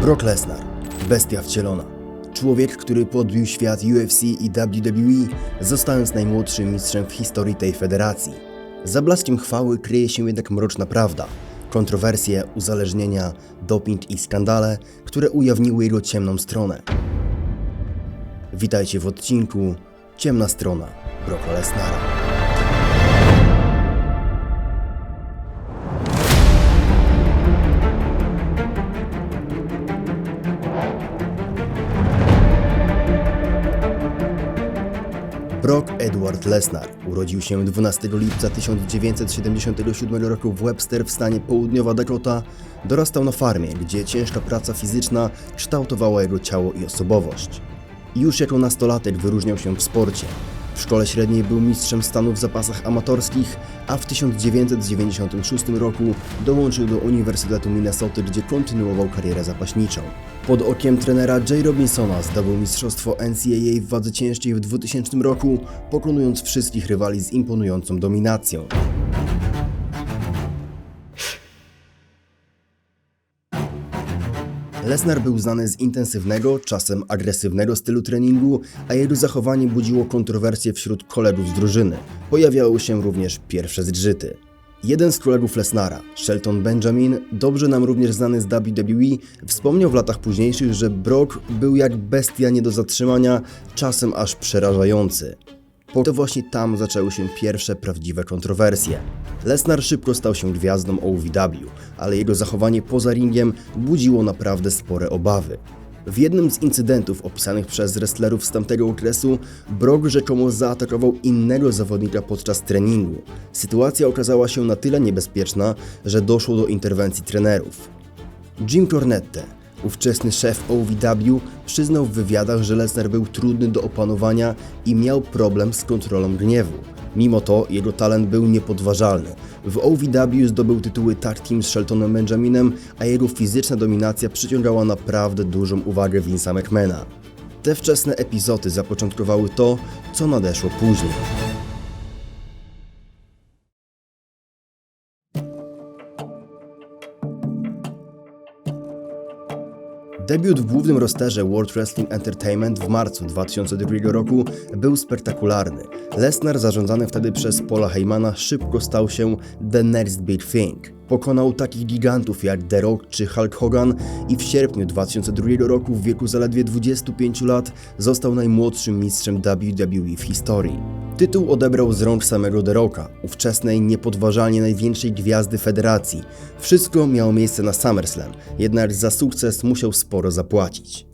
Brock Lesnar, bestia wcielona. Człowiek, który podbił świat UFC i WWE, zostając najmłodszym mistrzem w historii tej federacji. Za blaskiem chwały kryje się jednak mroczna prawda. Kontrowersje, uzależnienia, doping i skandale, które ujawniły jego ciemną stronę. Witajcie w odcinku Ciemna strona Brocka Lesnara. Brock Edward Lesnar urodził się 12 lipca 1977 roku w Webster w stanie Południowa Dakota. Dorastał na farmie, gdzie ciężka praca fizyczna kształtowała jego ciało i osobowość. Już jako nastolatek wyróżniał się w sporcie. W szkole średniej był mistrzem stanu w zapasach amatorskich, a w 1996 roku dołączył do Uniwersytetu Minnesota, gdzie kontynuował karierę zapaśniczą. Pod okiem trenera Jay Robinsona zdobył mistrzostwo NCAA w wadze ciężkiej w 2000 roku, pokonując wszystkich rywali z imponującą dominacją. Lesnar był znany z intensywnego, czasem agresywnego stylu treningu, a jego zachowanie budziło kontrowersje wśród kolegów z drużyny. Pojawiały się również pierwsze zgrzyty. Jeden z kolegów Lesnara, Shelton Benjamin, dobrze nam również znany z WWE, wspomniał w latach późniejszych, że Brock był jak bestia nie do zatrzymania, czasem aż przerażający. To właśnie tam zaczęły się pierwsze prawdziwe kontrowersje. Lesnar szybko stał się gwiazdą OVW, ale jego zachowanie poza ringiem budziło naprawdę spore obawy. W jednym z incydentów opisanych przez wrestlerów z tamtego okresu, Brock rzekomo zaatakował innego zawodnika podczas treningu. Sytuacja okazała się na tyle niebezpieczna, że doszło do interwencji trenerów. Jim Cornette, ówczesny szef OVW, przyznał w wywiadach, że Lesnar był trudny do opanowania i miał problem z kontrolą gniewu. Mimo to jego talent był niepodważalny. W OVW zdobył tytuły tag team z Sheltonem Benjaminem, a jego fizyczna dominacja przyciągała naprawdę dużą uwagę Vince'a McMahona. Te wczesne epizody zapoczątkowały to, co nadeszło później. Debiut w głównym rosterze World Wrestling Entertainment w marcu 2002 roku był spektakularny. Lesnar, zarządzany wtedy przez Paula Heymana, szybko stał się The Next Big Thing. Pokonał takich gigantów jak The Rock czy Hulk Hogan i w sierpniu 2002 roku w wieku zaledwie 25 lat został najmłodszym mistrzem WWE w historii. Tytuł odebrał z rąk samego The Rocka, ówczesnej niepodważalnie największej gwiazdy federacji. Wszystko miało miejsce na SummerSlam, jednak za sukces musiał sporo zapłacić.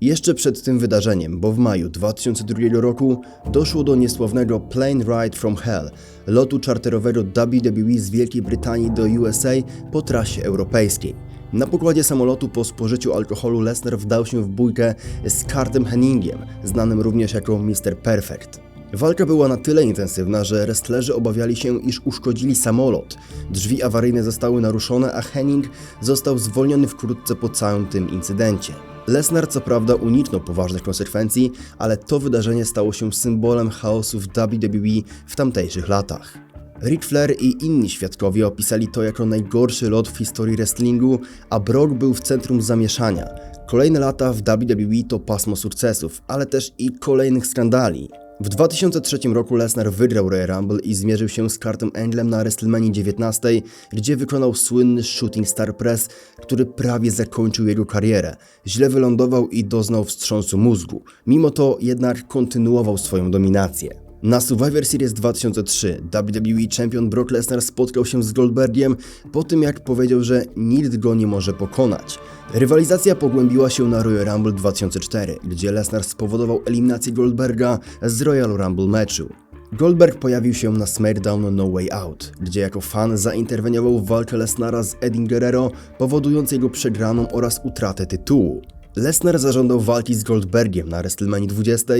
Jeszcze przed tym wydarzeniem, bo w maju 2002 roku doszło do niesławnego Plane Ride from Hell, lotu czarterowego WWE z Wielkiej Brytanii do USA po trasie europejskiej. Na pokładzie samolotu po spożyciu alkoholu Lesnar wdał się w bójkę z Kartem Henningiem, znanym również jako Mr. Perfect. Walka była na tyle intensywna, że wrestlerzy obawiali się, iż uszkodzili samolot. Drzwi awaryjne zostały naruszone, a Henning został zwolniony wkrótce po całym tym incydencie. Lesnar co prawda uniknął poważnych konsekwencji, ale to wydarzenie stało się symbolem chaosu w WWE w tamtejszych latach. Ric Flair i inni świadkowie opisali to jako najgorszy lot w historii wrestlingu, a Brock był w centrum zamieszania. Kolejne lata w WWE to pasmo sukcesów, ale też i kolejnych skandali. W 2003 roku Lesnar wygrał Royal Rumble i zmierzył się z Kurtem Anglem na WrestleMania 19, gdzie wykonał słynny Shooting Star Press, który prawie zakończył jego karierę. Źle wylądował i doznał wstrząsu mózgu. Mimo to jednak kontynuował swoją dominację. Na Survivor Series 2003 WWE Champion Brock Lesnar spotkał się z Goldbergiem po tym jak powiedział, że nikt go nie może pokonać. Rywalizacja pogłębiła się na Royal Rumble 2004, gdzie Lesnar spowodował eliminację Goldberga z Royal Rumble meczu. Goldberg pojawił się na SmackDown No Way Out, gdzie jako fan zainterweniował w walkę Lesnara z Eddie Guerrero, powodując jego przegraną oraz utratę tytułu. Lesnar zażądał walki z Goldbergiem na WrestleMania 20,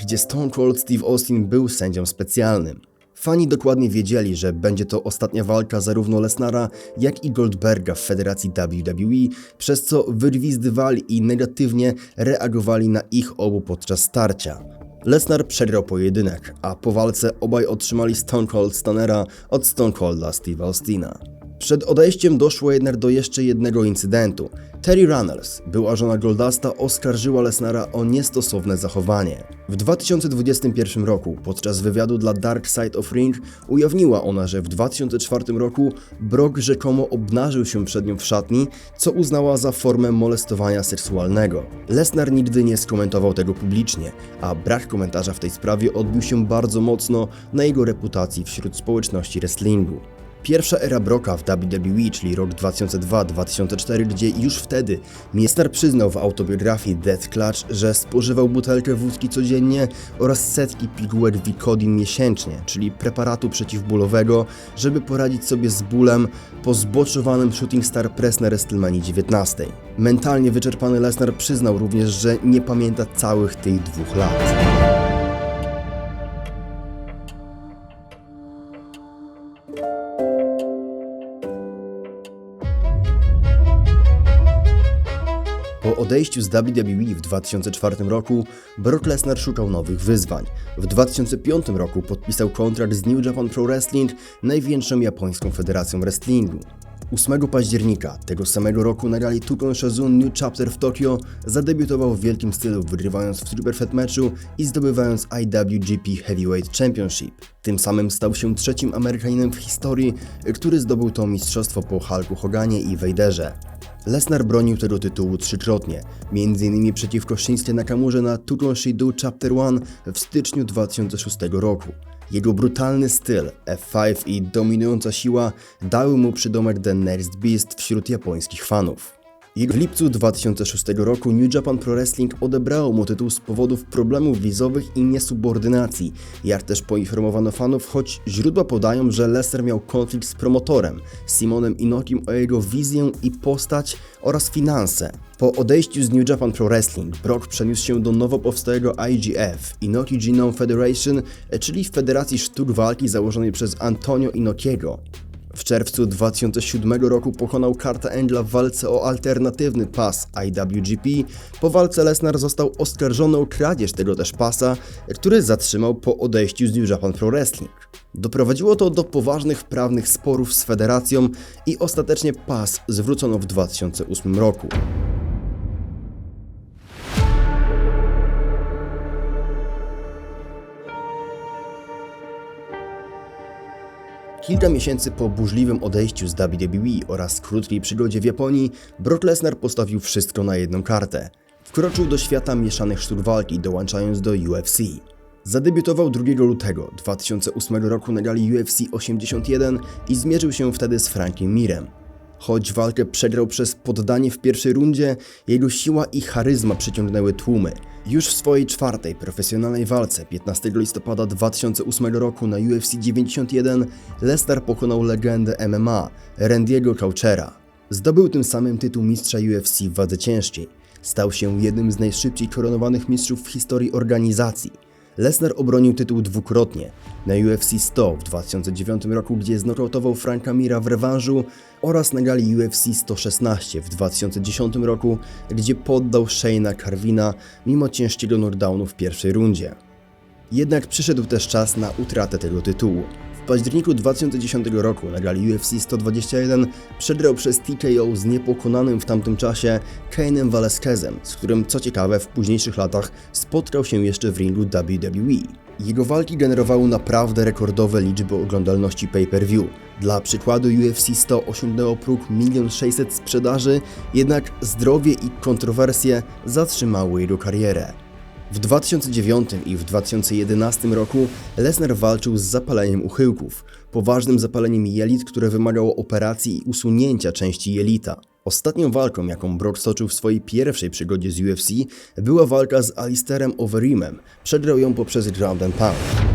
gdzie Stone Cold Steve Austin był sędzią specjalnym. Fani dokładnie wiedzieli, że będzie to ostatnia walka zarówno Lesnara, jak i Goldberga w federacji WWE, przez co wygwizdywali i negatywnie reagowali na ich obu podczas starcia. Lesnar przegrał pojedynek, a po walce obaj otrzymali Stone Cold Stunnera od Stone Colda Steve Austina. Przed odejściem doszło jednak do jeszcze jednego incydentu. Terry Runnels, była żona Goldasta, oskarżyła Lesnara o niestosowne zachowanie. W 2021 roku, podczas wywiadu dla Dark Side of Ring, ujawniła ona, że w 2004 roku Brock rzekomo obnażył się przed nią w szatni, co uznała za formę molestowania seksualnego. Lesnar nigdy nie skomentował tego publicznie, a brak komentarza w tej sprawie odbił się bardzo mocno na jego reputacji wśród społeczności wrestlingu. Pierwsza era Broka w WWE, czyli rok 2002-2004, gdzie już wtedy Miestar przyznał w autobiografii Death Clutch, że spożywał butelkę wódki codziennie oraz setki pigułek Vicodin miesięcznie, czyli preparatu przeciwbólowego, żeby poradzić sobie z bólem po zboczowanym Shooting Star Press na WrestleMania 19. Mentalnie wyczerpany Lesnar przyznał również, że nie pamięta całych tych dwóch lat. Odejściu z WWE w 2004 roku Brock Lesnar szukał nowych wyzwań. W 2005 roku podpisał kontrakt z New Japan Pro Wrestling, największą japońską federacją wrestlingu. 8 października tego samego roku na gali Tukon Shazun New Chapter w Tokio zadebiutował w wielkim stylu, wygrywając w Super Fed meczu i zdobywając IWGP Heavyweight Championship. Tym samym stał się trzecim Amerykaninem w historii, który zdobył to mistrzostwo po Hulku Hoganie i Vaderze. Lesnar bronił tego tytułu trzykrotnie, m.in. przeciwko Shinsuke Nakamurze na Tukon Shidu Chapter 1 w styczniu 2006 roku. Jego brutalny styl, F5 i dominująca siła dały mu przydomek The Next Beast wśród japońskich fanów. W lipcu 2006 roku New Japan Pro Wrestling odebrało mu tytuł z powodów problemów wizowych i niesubordynacji, jak też poinformowano fanów, choć źródła podają, że Lesnar miał konflikt z promotorem, Simonem Inokim o jego wizję i postać oraz finanse. Po odejściu z New Japan Pro Wrestling, Brock przeniósł się do nowo powstałego IGF, Inoki Genome Federation, czyli Federacji Sztuk Walki założonej przez Antonio Inokiego. W czerwcu 2007 roku pokonał Karta Angela w walce o alternatywny pas IWGP. Po walce Lesnar został oskarżony o kradzież tego też pasa, który zatrzymał po odejściu z New Japan Pro Wrestling. Doprowadziło to do poważnych prawnych sporów z federacją i ostatecznie pas zwrócono w 2008 roku. Kilka miesięcy po burzliwym odejściu z WWE oraz krótkiej przygodzie w Japonii, Brock Lesnar postawił wszystko na jedną kartę. Wkroczył do świata mieszanych sztuk walki, dołączając do UFC. Zadebiutował 2 lutego 2008 roku na gali UFC 81 i zmierzył się wtedy z Frankiem Mirem. Choć walkę przegrał przez poddanie w pierwszej rundzie, jego siła i charyzma przyciągnęły tłumy. Już w swojej czwartej profesjonalnej walce 15 listopada 2008 roku na UFC 91 Lesnar pokonał legendę MMA Randy'ego Couchera. Zdobył tym samym tytuł mistrza UFC w wadze ciężkiej. Stał się jednym z najszybciej koronowanych mistrzów w historii organizacji. Lesnar obronił tytuł dwukrotnie na UFC 100 w 2009 roku, gdzie znokautował Franka Mira w rewanżu oraz na gali UFC 116 w 2010 roku, gdzie poddał Shayna Carvina mimo ciężkiego knockdownu w pierwszej rundzie. Jednak przyszedł też czas na utratę tego tytułu. W październiku 2010 roku na gali UFC 121 przegrał przez TKO z niepokonanym w tamtym czasie Kane'em Velasquezem, z którym co ciekawe w późniejszych latach spotkał się jeszcze w ringu WWE. Jego walki generowały naprawdę rekordowe liczby oglądalności pay-per-view. Dla przykładu UFC 100 osiągnęło próg 1 600 sprzedaży, jednak zdrowie i kontrowersje zatrzymały jego karierę. W 2009 i w 2011 roku Lesnar walczył z zapaleniem uchyłków, poważnym zapaleniem jelit, które wymagało operacji i usunięcia części jelita. Ostatnią walką, jaką Brock stoczył w swojej pierwszej przygodzie z UFC, była walka z Alisterem Overeemem. Przegrał ją poprzez ground and pound.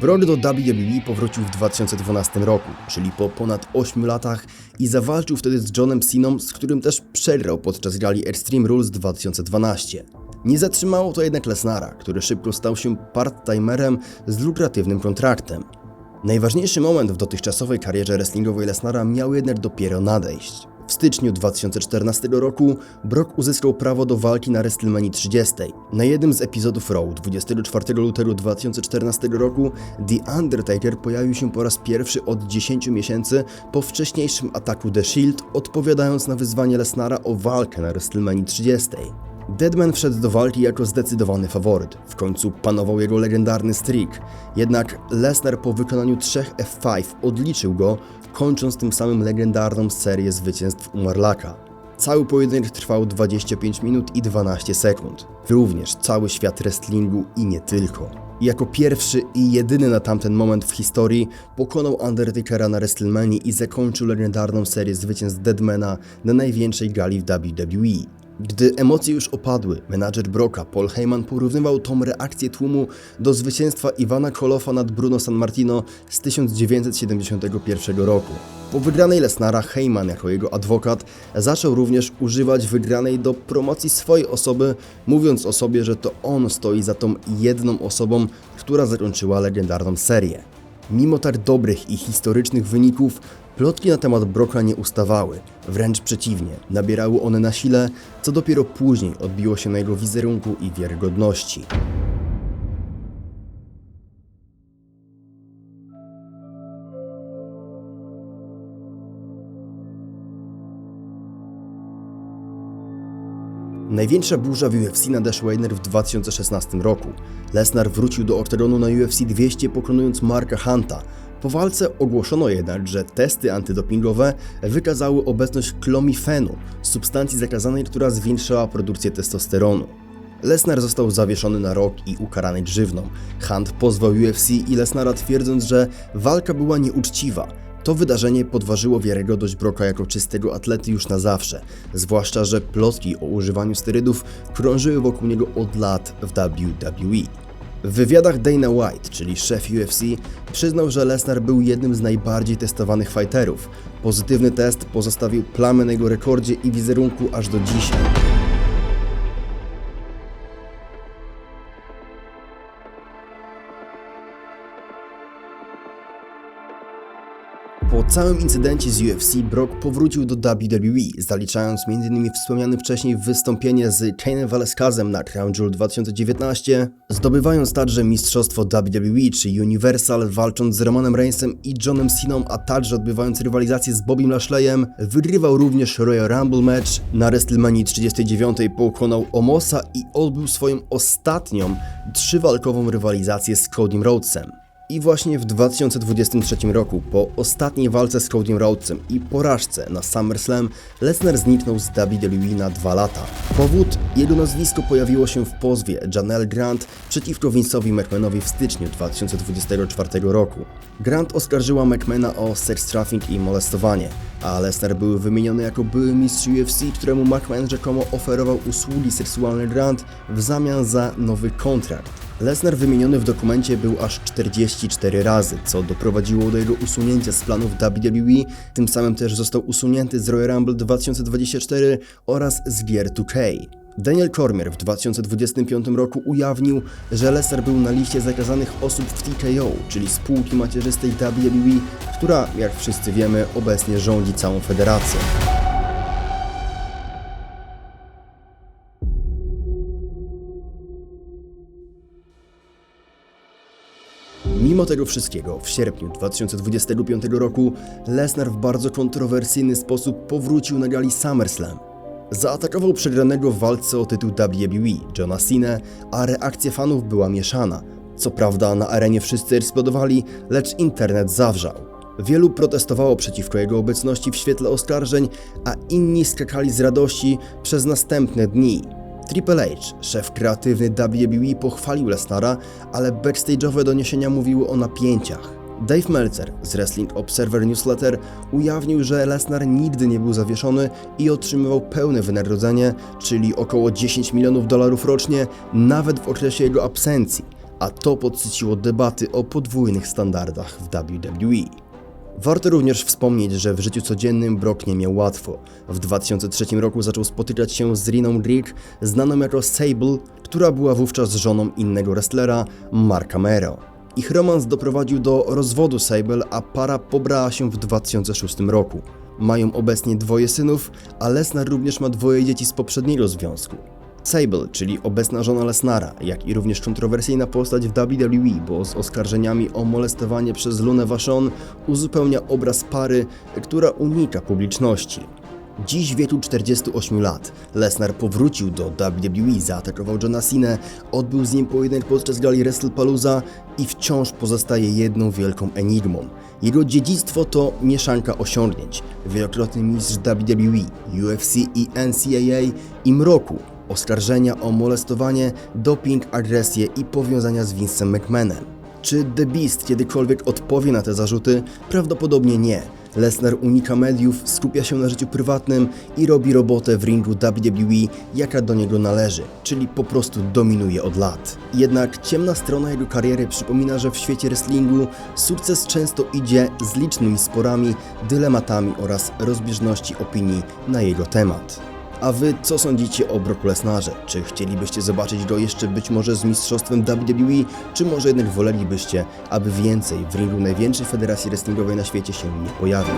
Brock do WWE powrócił w 2012 roku, czyli po ponad 8 latach i zawalczył wtedy z Johnem Siną, z którym też przegrał podczas gali Extreme Rules 2012. Nie zatrzymało to jednak Lesnara, który szybko stał się part-timerem z lukratywnym kontraktem. Najważniejszy moment w dotychczasowej karierze wrestlingowej Lesnara miał jednak dopiero nadejść. W styczniu 2014 roku Brock uzyskał prawo do walki na WrestleMania 30. Na jednym z epizodów Raw 24 lutego 2014 roku The Undertaker pojawił się po raz pierwszy od 10 miesięcy po wcześniejszym ataku The Shield, odpowiadając na wyzwanie Lesnara o walkę na WrestleMania 30. Deadman wszedł do walki jako zdecydowany faworyt. W końcu panował jego legendarny streak. Jednak Lesnar po wykonaniu trzech F5 odliczył go, kończąc tym samym legendarną serię zwycięstw Umarlaka. Cały pojedynek trwał 25 minut i 12 sekund. Również cały świat wrestlingu i nie tylko. Jako pierwszy i jedyny na tamten moment w historii pokonał Undertakera na WrestleMania i zakończył legendarną serię zwycięstw Deadmana na największej gali w WWE. Gdy emocje już opadły, menadżer Broka Paul Heyman porównywał tą reakcję tłumu do zwycięstwa Iwana Kolofa nad Bruno San Martino z 1971 roku. Po wygranej Lesnara Heyman jako jego adwokat zaczął również używać wygranej do promocji swojej osoby, mówiąc o sobie, że to on stoi za tą jedną osobą, która zakończyła legendarną serię. Mimo tak dobrych i historycznych wyników, plotki na temat Broka nie ustawały. Wręcz przeciwnie, nabierały one na sile, co dopiero później odbiło się na jego wizerunku i wiarygodności. Największa burza w UFC nadeszła jednak w 2016 roku. Lesnar wrócił do oktagonu na UFC 200 pokonując Marka Hunta. Po walce ogłoszono jednak, że testy antydopingowe wykazały obecność klomifenu, substancji zakazanej, która zwiększała produkcję testosteronu. Lesnar został zawieszony na rok i ukarany grzywną. Hunt pozwał UFC i Lesnara twierdząc, że walka była nieuczciwa. To wydarzenie podważyło wiarygodność Broka jako czystego atlety już na zawsze, zwłaszcza, że plotki o używaniu sterydów krążyły wokół niego od lat w WWE. W wywiadach Dana White, czyli szef UFC, przyznał, że Lesnar był jednym z najbardziej testowanych fighterów. Pozytywny test pozostawił plamę na jego rekordzie i wizerunku aż do dzisiaj. Całym incydencie z UFC Brock powrócił do WWE, zaliczając m.in. wspomniane wcześniej wystąpienie z Kane'em Velasquezem na Crown Jewel 2019, zdobywając także mistrzostwo WWE czy Universal, walcząc z Romanem Reignsem i Johnem Ceną, a także odbywając rywalizację z Bobby Lashleyem, wygrywał również Royal Rumble match, na WrestleMania 39 pokonał Omosa i odbył swoją ostatnią trzywalkową rywalizację z Codym Rhodesem. I właśnie w 2023 roku, po ostatniej walce z Codym Rhodesem i porażce na SummerSlam, Lesnar zniknął z WWE na dwa lata. Powód? Jego nazwisko pojawiło się w pozwie Janelle Grant przeciwko Vince'owi McMahonowi w styczniu 2024 roku. Grant oskarżyła McMahona o sex trafficking i molestowanie, a Lesnar był wymieniony jako były mistrz UFC, któremu McMahon rzekomo oferował usługi seksualne Grant w zamian za nowy kontrakt. Lesnar wymieniony w dokumencie był aż 44 razy, co doprowadziło do jego usunięcia z planów WWE, tym samym też został usunięty z Royal Rumble 2024 oraz z Gear 2K. Daniel Cormier w 2025 roku ujawnił, że Lesnar był na liście zakazanych osób w TKO, czyli spółki macierzystej WWE, która, jak wszyscy wiemy, obecnie rządzi całą federacją. Mimo tego wszystkiego, w sierpniu 2025 roku Lesnar w bardzo kontrowersyjny sposób powrócił na gali SummerSlam. Zaatakował przegranego w walce o tytuł WWE Johna Cena, a reakcja fanów była mieszana. Co prawda na arenie wszyscy eksplodowali, lecz internet zawrzał. Wielu protestowało przeciwko jego obecności w świetle oskarżeń, a inni skakali z radości przez następne dni. Triple H, szef kreatywny WWE, pochwalił Lesnara, ale backstage'owe doniesienia mówiły o napięciach. Dave Meltzer z Wrestling Observer Newsletter ujawnił, że Lesnar nigdy nie był zawieszony i otrzymywał pełne wynagrodzenie, czyli około 10 milionów dolarów rocznie, nawet w okresie jego absencji, a to podsyciło debaty o podwójnych standardach w WWE. Warto również wspomnieć, że w życiu codziennym Brock nie miał łatwo. W 2003 roku zaczął spotykać się z Riną Greek, znaną jako Sable, która była wówczas żoną innego wrestlera, Marka Mero. Ich romans doprowadził do rozwodu Sable, a para pobrała się w 2006 roku. Mają obecnie dwoje synów, a Lesnar również ma dwoje dzieci z poprzedniego związku. Sable, czyli obecna żona Lesnara, jak i również kontrowersyjna postać w WWE, bo z oskarżeniami o molestowanie przez Lunę Vachon uzupełnia obraz pary, która unika publiczności. Dziś w wieku 48 lat Lesnar powrócił do WWE, zaatakował Johna Cena, odbył z nim pojedynek podczas gali WrestlePalooza i wciąż pozostaje jedną wielką enigmą. Jego dziedzictwo to mieszanka osiągnięć, wielokrotny mistrz WWE, UFC i NCAA i mroku, oskarżenia o molestowanie, doping, agresję i powiązania z Vince'em McMahonem. Czy The Beast kiedykolwiek odpowie na te zarzuty? Prawdopodobnie nie. Lesnar unika mediów, skupia się na życiu prywatnym i robi robotę w ringu WWE, jaka do niego należy, czyli po prostu dominuje od lat. Jednak ciemna strona jego kariery przypomina, że w świecie wrestlingu sukces często idzie z licznymi sporami, dylematami oraz rozbieżności opinii na jego temat. A wy co sądzicie o Brocku Lesnarze? Czy chcielibyście zobaczyć go jeszcze być może z mistrzostwem WWE, czy może jednak wolelibyście, aby więcej w ringu największej federacji wrestlingowej na świecie się nie pojawił?